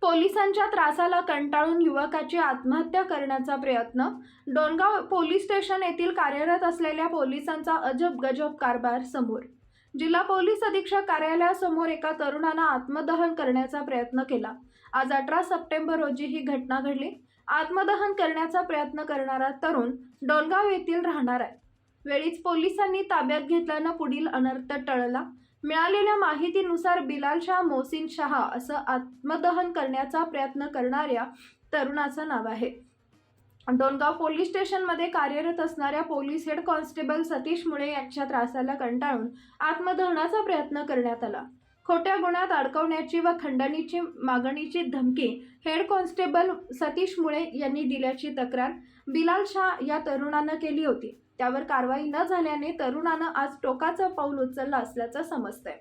पोलिसांच्या त्रासाला कंटाळून युवकाची आत्महत्या करण्याचा प्रयत्न. डोणगाव पोलीस स्टेशन येथील कार्यरत असलेल्या पोलिसांचा अजब गजब कारभार समोर. जिल्हा पोलीस अधीक्षक कार्यालयासमोर एका तरुणानं आत्मदहन करण्याचा प्रयत्न केला. आज अठरा सप्टेंबर रोजी ही घटना घडली. आत्मदहन करण्याचा प्रयत्न करणारा तरुण डोणगाव येथील राहणार आहे. वेळीच पोलिसांनी ताब्यात घेतल्यानं पुढील अनर्थ टळला. मिळालेल्या माहितीनुसार बिलाल शाह मोहसिन शहा असं आत्मदहन करण्याचा प्रयत्न करणाऱ्या तरुणाचं नाव आहे. डोनगाव पोलीस स्टेशनमध्ये कार्यरत असणाऱ्या पोलीस हेड कॉन्स्टेबल सतीश मुळे यांच्या त्रासाला कंटाळून आत्मदहनाचा प्रयत्न करण्यात आला. खोट्या गुन्ह्यात अडकवण्याची व खंडणीची मागणीची धमकी हेड कॉन्स्टेबल सतीश मुळे यांनी दिल्याची तक्रार बिलाल शाह या तरुणानं केली होती. त्यावर कारवाई न झाल्याने तरुणानं आज टोकाचं पाऊल उचललं असल्याचं समजतंय.